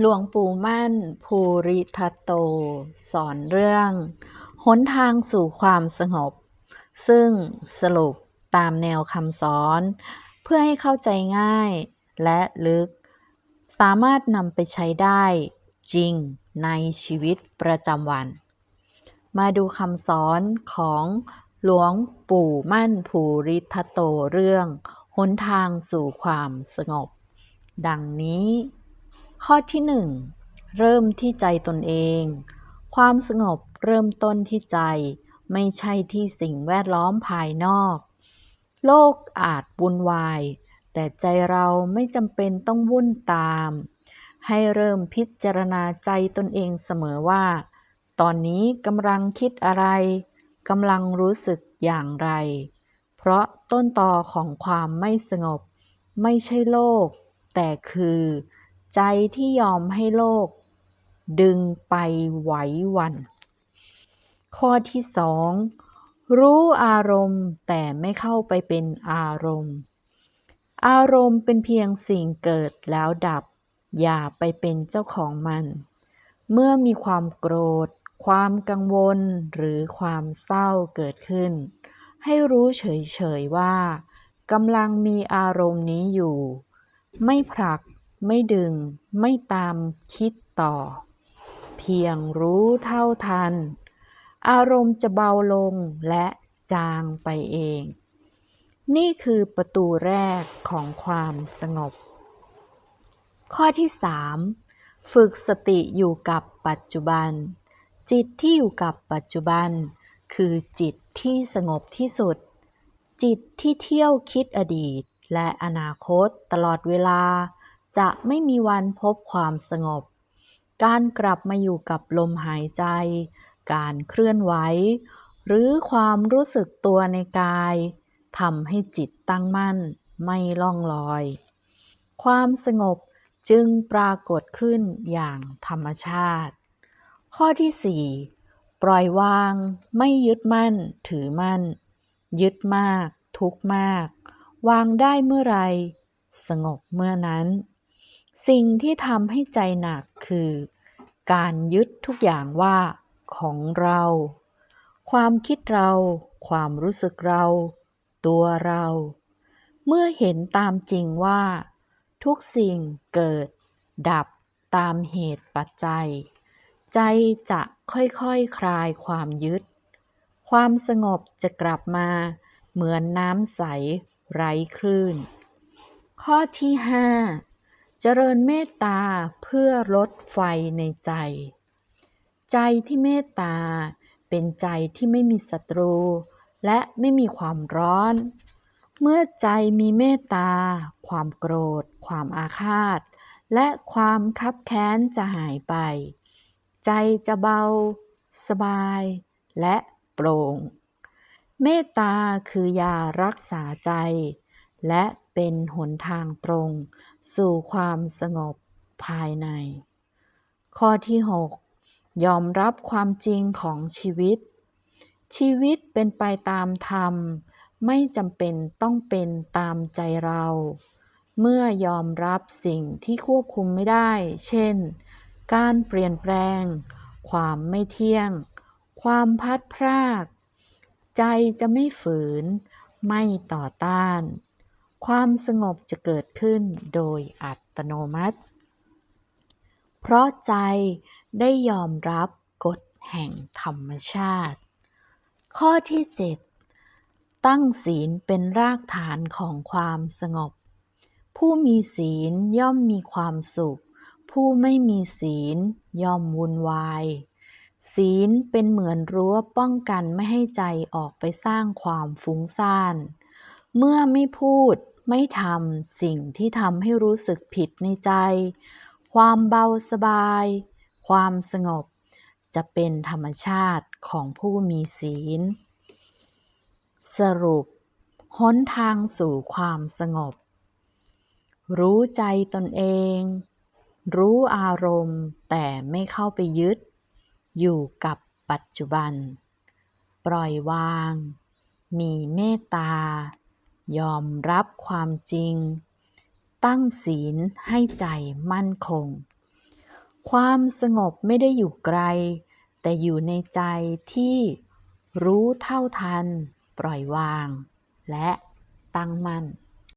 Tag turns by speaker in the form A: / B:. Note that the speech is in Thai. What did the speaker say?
A: หลวงปู่มั่น ภูริทัตโต สอนเรื่อง หนทางสู่ความสงบ ซึ่งสรุปตามแนวคำสอน เพื่อให้เข้าใจง่ายและลึก สามารถนำไปใช้ได้จริงในชีวิตประจำวัน มาดูคำสอนของหลวงปู่มั่น ภูริทัตโตเรื่อง หนทางสู่ความสงบ ดังนี้ ข้อที่หนึ่งเริ่มที่ใจตนเอง ความสงบเริ่มต้นที่ใจ ไม่ใช่ที่สิ่งแวดล้อมภายนอก โลกอาจวุ่นวาย แต่ใจเราไม่จำเป็นต้องวุ่นตาม ให้เริ่มพิจารณาใจตนเองเสมอว่า ตอนนี้กำลังคิดอะไรกำลังรู้สึกอย่างไร เพราะต้นตอของความไม่สงบ ไม่ใช่โลก แต่คือ ใจที่ยอมให้โลก ดึงไปไหววัน ข้อที่สองรู้อารมณ์แต่ไม่เข้าไปเป็นอารมณ์ อารมณ์เป็นเพียงสิ่งเกิดแล้วดับ อย่าไปเป็นเจ้าของมัน เมื่อมีความโกรธ ความกังวลหรือความเศร้าเกิดขึ้น ให้รู้เฉยๆว่ากำลังมีอารมณ์นี้อยู่ ไม่ผลัก ไม่ดึง ไม่ตามคิดต่อ เพียงรู้เท่าทัน อารมณ์จะเบาลงและจางไปเอง นี่คือประตูแรกของความสงบ ข้อที่ 3 ฝึกสติอยู่กับปัจจุบัน จิตที่อยู่กับปัจจุบัน คือจิตที่สงบที่สุด จิตที่เที่ยวคิดอดีตและอนาคตตลอดเวลา จะไม่มีวันพบความสงบ การกลับมาอยู่กับลมหายใจ การเคลื่อนไหว หรือความรู้สึกตัวในกายทำให้จิตตั้งมั่นไม่ล่องลอย ความสงบจึงปรากฏขึ้นอย่างธรรมชาติ ข้อที่ 4 ปล่อยวางไม่ยึดมั่นถือมั่น ยึดมาก ทุกมาก วางได้เมื่อไร สงบเมื่อนั้น สิ่งที่ทำให้ใจหนักคือ การยึดทุกอย่างว่า ของเรา ความคิดเรา ความรู้สึกเรา ตัวเรา เมื่อเห็นตามจริงว่า ทุกสิ่งเกิด ดับตามเหตุปัจจัย ใจจะค่อยๆคคลายความยึด ความสงบจะกลับมา เหมือนน้ำใสไร้คลื่น ข้อที่5 เจริญเมตตาเพื่อลดไฟในใจ ใจที่เมตตาเป็นใจที่ไม่มีศัตรู และไม่มีความร้อน เมื่อใจมีเมตตา ความโกรธ ความอาฆาต และความคับแค้นจะหายไป ใจจะเบา สบาย และโปร่ง เมตตาคือยารักษาใจ และ เป็นหนทางตรง สู่ความสงบภายใน ข้อที่ 6 ยอมรับความจริงของชีวิต ชีวิตเป็นไปตามธรรม ไม่จำเป็นต้องเป็นตามใจเรา เมื่อยอมรับสิ่งที่ควบคุมไม่ได้ เช่น การเปลี่ยนแปลง ความไม่เที่ยง ความพัดพราก ใจจะไม่ฝืน ไม่ต่อต้าน ความสงบจะเกิดขึ้นโดยอัตโนมัติ เพราะใจได้ยอมรับกฎแห่งธรรมชาติ ข้อที่ 7 ตั้งศีลเป็นรากฐานของความสงบ ผู้มีศีลย่อมมีความสุข ผู้ไม่มีศีลย่อมวุ่นวายศีลเป็นเหมือนรั้วป้องกันไม่ให้ใจออกไปสร้างความฟุ้งซ่าน เมื่อไม่พูด ไม่ทำสิ่งที่ทำให้รู้สึกผิดในใจ ความเบาสบาย ความสงบ จะเป็นธรรมชาติของผู้มีศีล สรุปหนทางสู่ความสงบ รู้ใจตนเอง รู้อารมณ์แต่ไม่เข้าไปยึด อยู่กับปัจจุบัน ปล่อยวาง มีเมตตา ยอมรับความจริง ตั้งศีลให้ใจมั่นคง ความสงบไม่ได้อยู่ไกล แต่อยู่ในใจที่รู้เท่าทัน ปล่อยวาง และตั้งมั่น